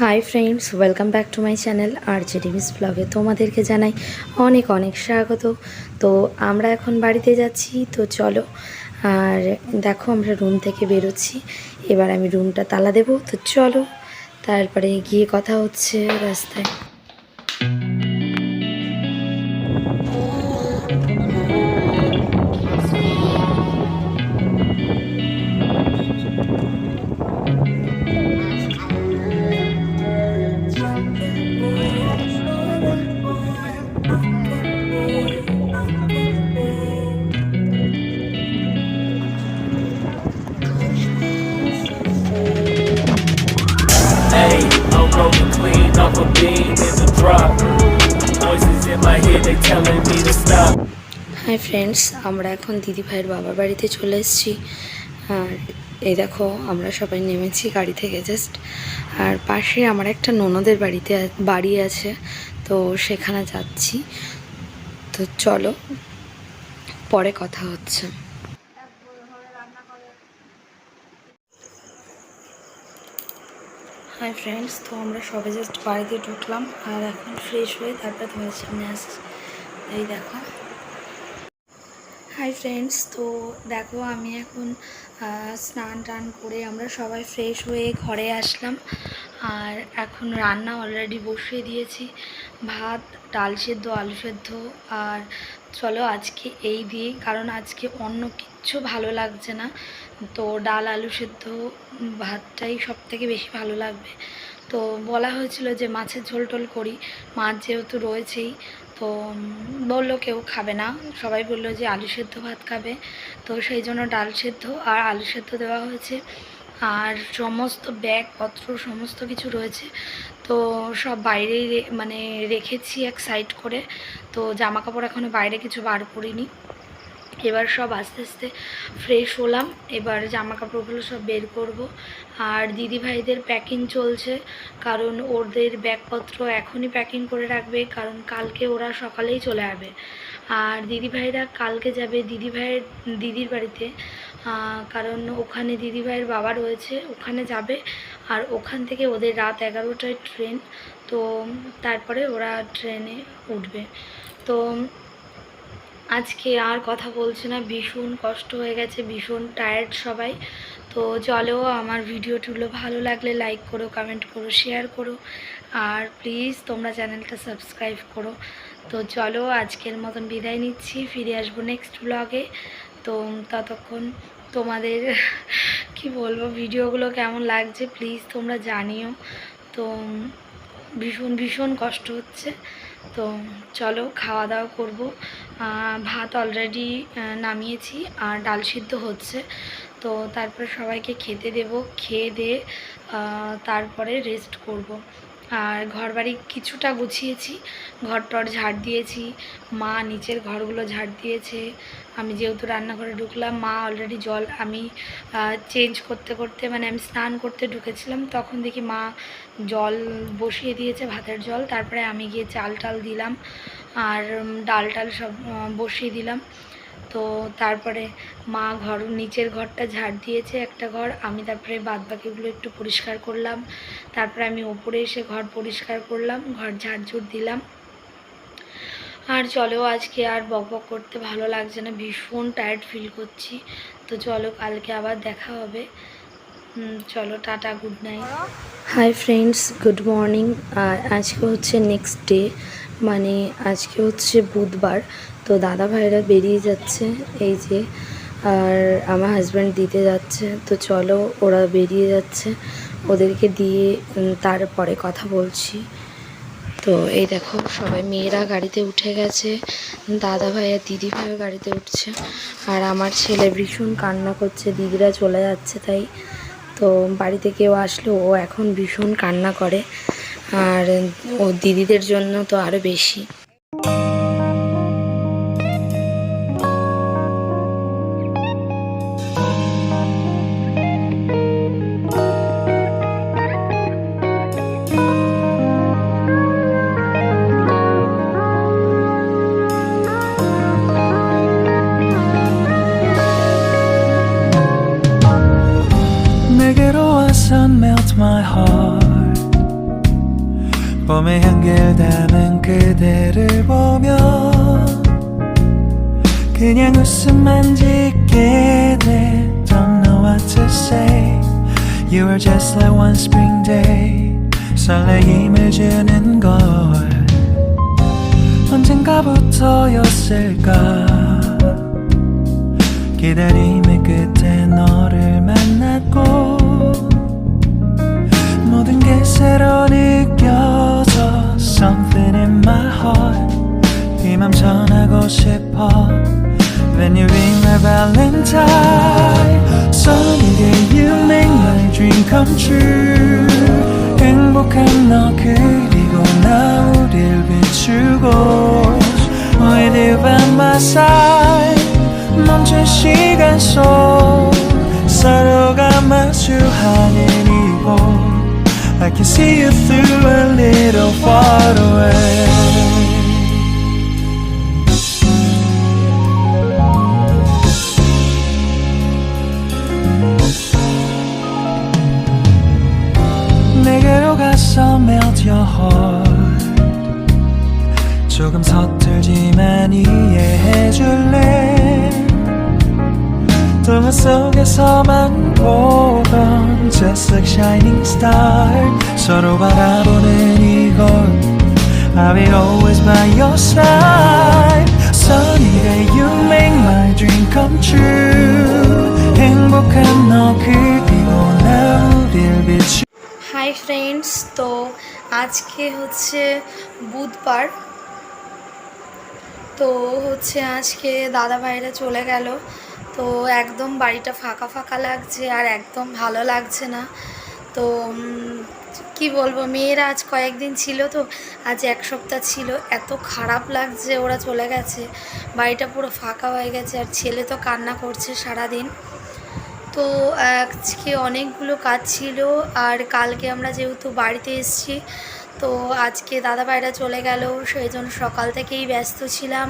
Hi friends welcome back to my channel আর জেডিমিস ব্লগে তোমাদেরকে জানাই অনেক অনেক স্বাগত। তো আমরা এখন বাড়িতে যাচ্ছি, তো চলো। আর দেখো আমরা রুম থেকে বেরোচ্ছি, এবার আমি রুমটা তালা দেবো, তো চলো। তারপরে গিয়ে কথা হচ্ছে রাস্তায়। Rolling off a beam in the drop. Voices in my head, they telling me to stop. Hi friends আমরা এখন দিদি ভাইয়ের বাবার বাড়িতে চলে এসেছি আর এই দেখো আমরা সবাই নেমেছি গাড়ি থেকে জাস্ট আর পাশে আমার একটা ননদের বাড়িতে বাড়ি আছে তো সেখানে যাচ্ছি তো চলো পরে কথা হচ্ছে হাই ফ্রেন্ডস তো আমরা সবে জাস্ট বাড়িতে ঢুকলাম আর এখন ফ্রেশ হয়ে তারপরে তোমাদের সামনে আসছি। এই দেখো। হাই ফ্রেন্ডস তো দেখো, আমি এখন স্নান টান করে আমরা সবাই ফ্রেশ হয়ে ঘরে আসলাম। আর এখন রান্না অলরেডি বসিয়ে দিয়েছি। ভাত, ডাল সেদ্ধ, আলু সেদ্ধ। আর চলো আজকে এই দিয়ে, কারণ আজকে অন্য কিচ্ছু ভালো লাগছে না। তো ডাল, আলু সেদ্ধ, ভাতটাই সব থেকে বেশি ভালো লাগবে। তো বলা হয়েছিল যে মাছের ঝোল টোল করি। মাছ যেহেতু রয়েছেই, তো বলল কেউ খাবে না। সবাই বলল যে আলু সেদ্ধ ভাত খাবে। তো সেই জন্য ডাল সেদ্ধ আর আলু সেদ্ধ দেওয়া হয়েছে। আর সমস্ত ব্যাগপত্র সমস্ত কিছু রয়েছে। তো সব বাইরেই মানে রেখেছি এক সাইড করে। তো জামা কাপড় এখনও বাইরে কিছু বার করিনি এবার সব আস্তে আস্তে ফ্রেশ হলাম। এবার জামা কাপড়গুলো সব বের করব। আর দিদি ভাইদের প্যাকিং চলছে, কারণ ওদের ব্যাগপত্র এখনই প্যাকিং করে রাখবে, কারণ কালকে ওরা সকালেই চলে যাবে আর দিদি ভাইরা কালকে যাবে দিদি ভাইয়ের দিদির বাড়িতে। কারণ ওখানে দিদি ভাইয়ের বাবা রয়েছে, ওখানে যাবে। আর ওখান থেকে ওদের রাত এগারোটায় ট্রেন তো তারপরে ওরা ট্রেনে উঠবে। তো আজকে আর কথা বলছে না, ভীষণ কষ্ট হয়ে গেছে, ভীষণ টায়ার্ড সবাই। তো চলেও আমার ভিডিওগুলো ভালো লাগলে লাইক করো কমেন্ট করো শেয়ার করো, আর প্লিজ তোমরা চ্যানেলটা সাবস্ক্রাইব করো। তো চলো আজকের মতন বিদায় নিচ্ছি, ফিরে আসব নেক্সট ব্লগে তো ততক্ষণ তোমাদের কি বলব, ভিডিওগুলো কেমন লাগছে প্লিজ তোমরা জানিও। তো ভীষণ ভীষণ কষ্ট হচ্ছে। তো চলো খাওয়া দাওয়া করব। ভাত অলরেডি নামিয়েছি আর ডাল সিদ্ধ হচ্ছে। তো তারপরে সবাইকে খেতে দেব, খেয়ে দিয়ে তারপরে রেস্ট করব। আর ঘরবাড়ি কিছুটা গুছিয়েছি। ঘর টর ঝাড় দিয়েছি। মা নিচের ঘরগুলো ঝাড় দিয়েছে। আমি যেহেতু রান্নাঘরে ঢুকলাম, মা অলরেডি জল আমি চেঞ্জ করতে করতে মানে আমি স্নান করতে ঢুকেছিলাম, তখন দেখি মা জল বসিয়ে দিয়েছে, ভাতের জল। তারপরে আমি গিয়ে চাল টাল দিলাম, আর ডাল টাল সব বসিয়ে দিলাম। তো তারপরে মা ঘর, নিচের ঘরটা ঝাড় দিয়েছে একটা ঘর। আমি তারপরে বাদ বাকিগুলো একটু পরিষ্কার করলাম। তারপরে আমি ওপরে এসে ঘর পরিষ্কার করলাম, ঘর ঝাড় ঝুড় দিলাম। আর চলো আজকে আর বক বক করতে ভালো লাগছে না, ভীষণ টায়ার্ড ফিল করছি। তো চলো কালকে আবার দেখা হবে। চলো tata good night hi friends good morning আজকে হচ্ছে নেক্সট ডে মানে আজকে হচ্ছে বুধবার। তো দাদা ভাইরা বেরিয়ে যাচ্ছে, এই যে, আর আমার হাজব্যান্ড দিতে যাচ্ছে, তো চলো ওরা বেরিয়ে যাচ্ছে, ওদেরকে দিয়ে তারপরে কথা বলছি। তো এই দেখো, সবাই মেয়েরা গাড়িতে উঠে গেছে, দাদা ভাই আর দিদি ভাইও গাড়িতে উঠছে, আর আমার ছেলে ভীষণ কান্না করছে, দিদিরা চলে যাচ্ছে তাই। তো বাড়িতে কেউ আসলে, ও এখন ভীষণ কান্না করে, আর ও দিদিদের জন্য তো আরও বেশি। 봄의 향기를 담은 그대를 보며 그냥 웃음만 짓게 돼. Don't know what to say. You are just like one spring day. 설레임을 주는 걸 언젠가부터였을까? 기다림의 끝에 너를 만났고 valentine Sunny day you make my dream come true 행복한 너 그리고 나 우릴 비추고 With you by my side 멈춘 시간 속 서로가 마주하는 이곳 I can see you through a little far away 해해줄래 동화 속에서만 보던 Just like shining star 서로 바라보는 이곳 I'll be always by your side Sunny day you make my dream come true 행복한 너 그리고 나 우릴 비추 hi friends তো আজকে হচ্ছে বুধবার তো হচ্ছে আজকে দাদা ভাইরা চলে গেল। তো একদম বাড়িটা ফাঁকা ফাঁকা লাগছে আর একদম ভালো লাগছে না। তো কি বলব, মেয়েরা আজ কয়েকদিন ছিল তো, আজ এক সপ্তাহ ছিল। এত খারাপ লাগছে ওরা চলে গেছে। বাড়িটা পুরো ফাঁকা হয়ে গেছে আর ছেলে তো কান্না করছে সারাদিন। তো আজকে অনেকগুলো কাজ ছিল আর কালকে আমরা যেহেতু বাড়িতে এসেছি তো আজকে দাদা ভাইরা চলে গেল, সেই জন্য সকাল থেকেই ব্যস্ত ছিলাম।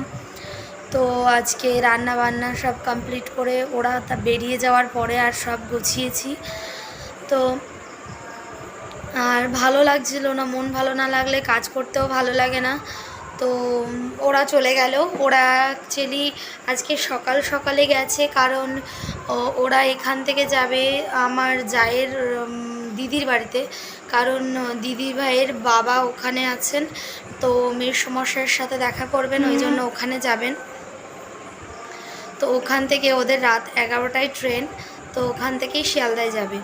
তো আজকে রান্না বান্না সব কমপ্লিট করে ওরা তা বেরিয়ে যাওয়ার পরে আর সব গুছিয়েছি। তো আর ভালো লাগছিল না, মন ভালো না লাগলে কাজ করতেও ভালো লাগে না। তো ওরা চলে গেল, ওরা অ্যাকচুয়ালি আজকে সকাল সকালে গেছে, কারণ ওরা এখান থেকে যাবে আমার জায়ের দিদির বাড়িতে। কারণ দিদি ভাইয়ের বাবা ওখানে আছেন তো মেয়ের সমস্যার সাথে দেখা করবেন ওই জন্য ওখানে যাবেন। তো ওখান থেকে ওদের রাত এগারোটায় ট্রেন তো ওখান থেকেই শিয়ালদায় যাবে।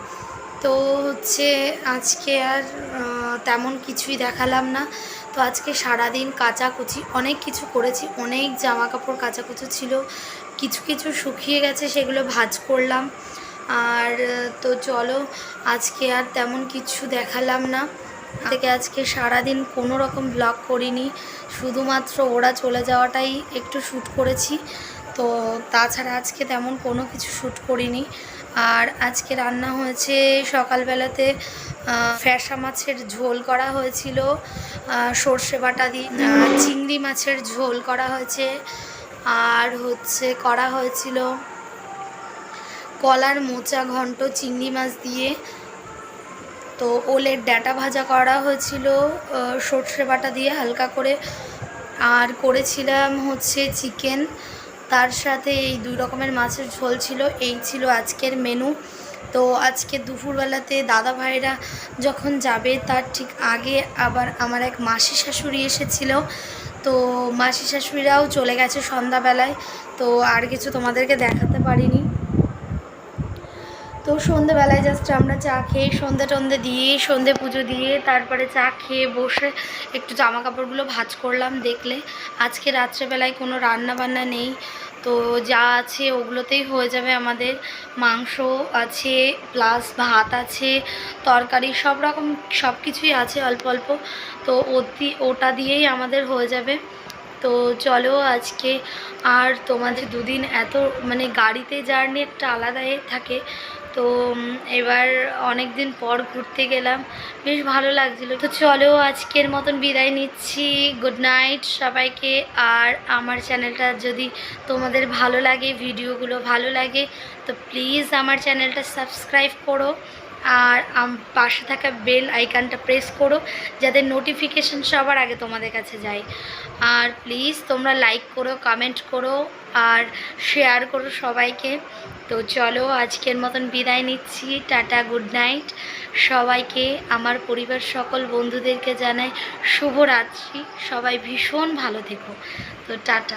তো হচ্ছে আজকে আর তেমন কিছুই দেখালাম না। তো আজকে সারাদিন কাচাকুচি অনেক কিছু করেছি অনেক জামা কাপড় কাচাকুচি ছিল। কিছু কিছু শুকিয়ে গেছে সেগুলো ভাজ করলাম। আর তো চলো, আজকে আর তেমন কিছু দেখালাম না। থেকে আজকে সারাদিন কোনো রকম ব্লগ করিনি, শুধুমাত্র ওরা চলে যাওয়াটাই একটু শ্যুট করেছি। তো তাছাড়া আজকে তেমন কোনো কিছু শ্যুট করিনি। আর আজকে রান্না হয়েছে সকালবেলাতে ফ্যাসা মাছের ঝোল করা হয়েছিল সর্ষে বাটা দিয়ে চিংড়ি মাছের ঝোল করা হয়েছে, আর হচ্ছে করা হয়েছিল কলার মোচা ঘন্ট চিংড়ি মাছ দিয়ে তো ওলের ডাটা ভাজা করা হয়েছিল সর্ষে বাটা দিয়ে হালকা করে। আর করেছিলাম হচ্ছে চিকেন। তার সাথে এই দুই রকমের মাছের ঝোল ছিল, এই ছিল আজকের মেনু। তো আজকে দুপুরবেলাতে দাদা ভাইরা যখন যাবে, তার ঠিক আগে আবার আমার এক মাসি শাশুড়ি এসেছিল। তো মাসি শাশুড়িরাও চলে গেছে সন্ধ্যাবেলায়। তো আর কিছু তোমাদেরকে দেখাতে পারিনি। তো সন্ধেবেলায় জাস্ট আমরা চা খেয়ে সন্ধে টন্ধে দিয়ে, সন্ধে পুজো দিয়ে, তারপরে চা খেয়ে বসে একটু জামা কাপড়গুলো ভাজ করলাম দেখলে। আজকে রাত্রেবেলায় কোনো রান্না বান্না নেই, তো যা আছে ওগুলোতেই হয়ে যাবে আমাদের। মাংস আছে প্লাস ভাত আছে, তরকারি সব রকম সব কিছুই আছে অল্প অল্প। তো ওতি ওটা দিয়েই আমাদের হয়ে যাবে। তো চলো আজকে আর তোমাদের দুদিন এত মানে গাড়িতে জার্নি একটা আলাদাই থাকে। তো এবার অনেক দিন পর ঘুরতে গেলাম। বেশ ভালো লাগছিল। তো চলো আজকের মতন বিদায় নিচ্ছি। গুড নাইট সবাইকে। আর আমার চ্যানেলটা যদি তোমাদের ভালো লাগে, ভিডিওগুলো ভালো লাগে, তো প্লিজ আমার চ্যানেলটা সাবস্ক্রাইব করো। আর পাশে থাকা বেল আইকনটা প্রেস করো, যাতে নোটিফিকেশান সবার আগে তোমাদের কাছে যায়। আর প্লিজ তোমরা লাইক করো কমেন্ট করো, আর শেয়ার করো সবাইকে। তো চলো আজকের মতন বিদায় নিচ্ছি। টাটা গুড নাইট সবাইকে, আমার পরিবার সকল বন্ধুদেরকে জানাই শুভরাত্রি। সবাই ভীষণ ভালো থেকো। তো টাটা।